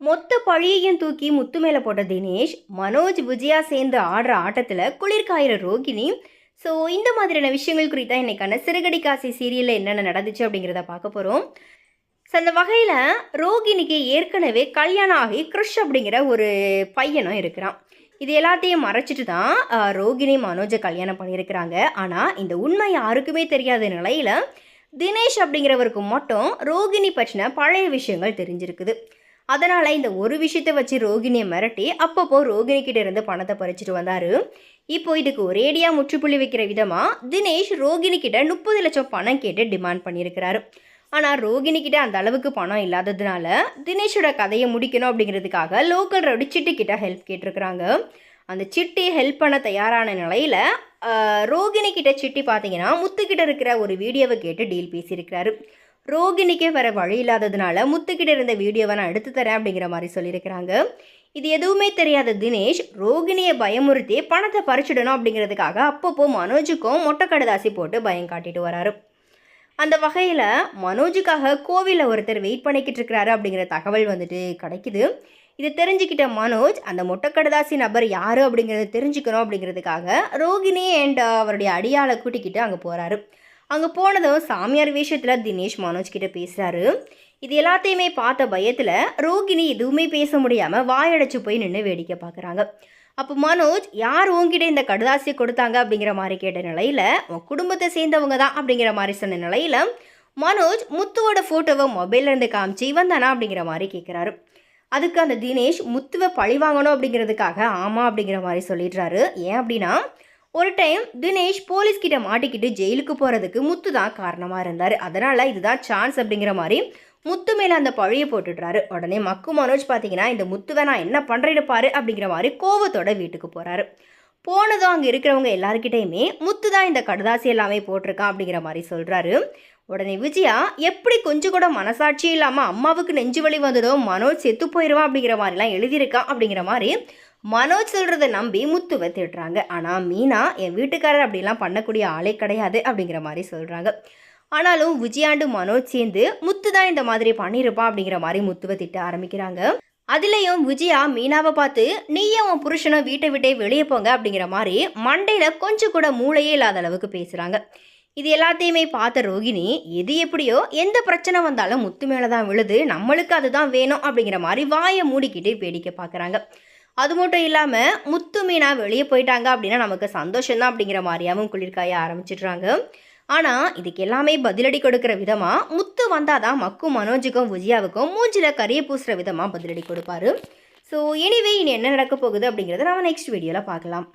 மொத்த பழியையும் தூக்கி முத்து மேலே போட்ட தினேஷ் மனோஜ் விஜயா சேர்ந்து ஆடுற ஆட்டத்தில் குளிர்காயிற ரோகிணி. ஸோ இந்த மாதிரியான விஷயங்கள் குறித்தா இன்றைக்கான சிறுகடி காசி சீரியலில் என்னென்ன நடந்துச்சு அப்படிங்கிறத பார்க்க போகிறோம் ஸோ அந்த வகையில் ரோகிணிக்கு ஏற்கனவே கல்யாணம் ஆகி கிருஷ் அப்படிங்கிற ஒரு பையனும் இருக்கிறான். இது எல்லாத்தையும் மறைச்சிட்டு தான் ரோகிணி மனோஜை கல்யாணம் பண்ணியிருக்கிறாங்க. ஆனால் இந்த உண்மை யாருக்குமே தெரியாத நிலையில் தினேஷ் அப்படிங்கிறவருக்கு மட்டும் ரோகிணி பற்றின பழைய விஷயங்கள் தெரிஞ்சிருக்குது. அதனால் இந்த ஒரு விஷயத்தை வச்சு ரோகிணியை மிரட்டி அப்பப்போ ரோகிணி கிட்ட இருந்து பணத்தை பறிச்சுட்டு வந்தார். இப்போ இதுக்கு ஒரேடியாக முற்றுப்புள்ளி வைக்கிற விதமாக தினேஷ் ரோகிணி கிட்ட முப்பது லட்சம் பணம் கேட்டு டிமாண்ட் பண்ணியிருக்கிறாரு. ஆனால் ரோகிணி கிட்ட அந்த அளவுக்கு பணம் இல்லாததுனால தினேஷோட கதையை முடிக்கணும் அப்படிங்கிறதுக்காக லோக்கல் ரவுடி சிட்டி கிட்ட ஹெல்ப் கேட்டிருக்கிறாங்க. அந்த சிட்டி ஹெல்ப் பண்ண தயாரான நிலையில் ரோகிணி கிட்ட சிட்டி பார்த்தீங்கன்னா முத்துக்கிட்ட இருக்கிற ஒரு வீடியோவை கேட்டு டீல் பேசியிருக்கிறாரு. ரோகிணிக்கே வர வழி இல்லாததுனால முத்துக்கிட்ட இருந்த வீடியோவை நான் எடுத்து தரேன் அப்படிங்கிற மாதிரி சொல்லியிருக்கிறாங்க. இது எதுவுமே தெரியாத தினேஷ் ரோகிணியை பயமுறுத்தி பணத்தை பறிச்சிடணும் அப்படிங்கிறதுக்காக அப்பப்போ மனோஜுக்கும் மொட்டை கடுதாசி போட்டு பயம் காட்டிட்டு வராரு. அந்த வகையில் மனோஜுக்காக கோவிலில் ஒருத்தர் வெயிட் பண்ணிக்கிட்டு இருக்கிறாரு அப்படிங்கிற தகவல் வந்துட்டு கிடைக்குது. இது தெரிஞ்சுக்கிட்ட மனோஜ் அந்த மொட்டைக்கடதாசி நபர் யார் அப்படிங்கிறத தெரிஞ்சுக்கணும் அப்படிங்கிறதுக்காக ரோகிணி அண்ட் அவருடைய அடியாளை கூட்டிக்கிட்டு அங்கே போகிறாரு அங்கே போனதும் சாமியார் விஷயத்தில் தினேஷ் மனோஜ் கிட்ட பேசுகிறாரு இது எல்லாத்தையுமே பார்த்த பயத்தில் ரோகிணி எதுவுமே பேச முடியாமல் வாயடைச்சு போய் நின்று வேடிக்கை பார்க்குறாங்க அப்போ மனோஜ் யார் உங்ககிட்ட இந்த கடுதாசியை கொடுத்தாங்க? அப்படிங்கிற மாதிரி கேட்ட நிலையில் உன் குடும்பத்தை சேர்ந்தவங்க தான். அப்படிங்கிற மாதிரி சொன்ன நிலையில் மனோஜ் முத்துவோட ஃபோட்டோவை மொபைல்லேருந்து காமிச்சு இவன் தானா? அப்படிங்கிற மாதிரி கேட்குறாரு அதுக்கு அந்த தினேஷ் முத்துவை பழி வாங்கணும் அப்படிங்கிறதுக்காக ஆமாம் அப்படிங்கிற மாதிரி சொல்லிடுறாரு. ஏன் அப்படின்னா ஒரு டைம் தினேஷ் போலீஸ் கிட்ட மாட்டிக்கிட்டு ஜெயிலுக்கு போகிறதுக்கு முத்து தான் காரணமாக இருந்தார். அதனால் இதுதான் சான்ஸ் அப்படிங்கிற மாதிரி முத்து மேலே அந்த பழியை போட்டுடுறாரு. உடனே மக்கு மனோஜ் பார்த்தீங்கன்னா இந்த முத்துவை நான் என்ன பண்ணுறேன்னு பாரு அப்படிங்கிற மாதிரி கோவத்தோட வீட்டுக்கு போகிறாரு போனதும் அங்கே இருக்கிறவங்க எல்லாருக்கிட்டையுமே முத்து தான் இந்த கடுதாசி எல்லாமே போட்டிருக்கான் அப்படிங்கிற மாதிரி சொல்கிறாரு உடனே விஜயா எப்படி கொஞ்சம் கூட மனசாட்சி இல்லாமல் அம்மாவுக்கு நெஞ்சு வலி வந்ததோ மனோஜ் செத்து போயிடுவான் அப்படிங்கிற மாதிரிலாம் எழுதியிருக்கான் அப்படிங்கிற மாதிரி மனோஜ் சொல்கிறத நம்பி முத்துவை திட்டுறாங்க. ஆனால் மீனா என் வீட்டுக்காரர் அப்படிலாம் பண்ணக்கூடிய ஆளே கிடையாது அப்படிங்கிற மாதிரி சொல்கிறாங்க ஆனாலும் விஜயாண்டு மனோஜ் சேர்ந்து முத்து தான் இந்த மாதிரி பண்ணியிருப்பான் அப்படிங்கிற மாதிரி முத்துவை திட்ட ஆரம்பிக்கிறாங்க. அதுலேயும் விஜயா மீனாவை பார்த்து நீயும் உன் புருஷனும் வீட்டை விட்டே வெளியே போங்க அப்படிங்கிற மாதிரி மண்டையில் கொஞ்சம் கூட மூளையே இல்லாத அளவுக்கு பேசுகிறாங்க இது எல்லாத்தையுமே பார்த்த ரோகிணி எது எப்படியோ எந்த பிரச்சனை வந்தாலும் முத்து மேலே தான் விழுது நம்மளுக்கு அதுதான் வேணும் அப்படிங்கிற மாதிரி வாயை மூடிக்கிட்டு வேடிக்கை பார்க்குறாங்க. அது மட்டும் இல்லாமல் முத்து மீனா வெளியே போயிட்டாங்க அப்படின்னா நமக்கு சந்தோஷம்தான் அப்படிங்கிற மாதிரியாவும் குளிர்காய ஆரம்பிச்சிடுறாங்க. ஆனால் இதுக்கு எல்லாமே பதிலடி கொடுக்குற விதமாக முத்து வந்தால் தான் மக்கும் மனோஜுக்கும் விஜயாவுக்கும் மூஞ்சில் கறியை பூசுகிற விதமாக பதிலடி கொடுப்பாரு. ஸோ எனிவே இனி என்ன நடக்க போகுது அப்படிங்கிறத நம்ம நெக்ஸ்ட் வீடியோவில் பார்க்கலாம்.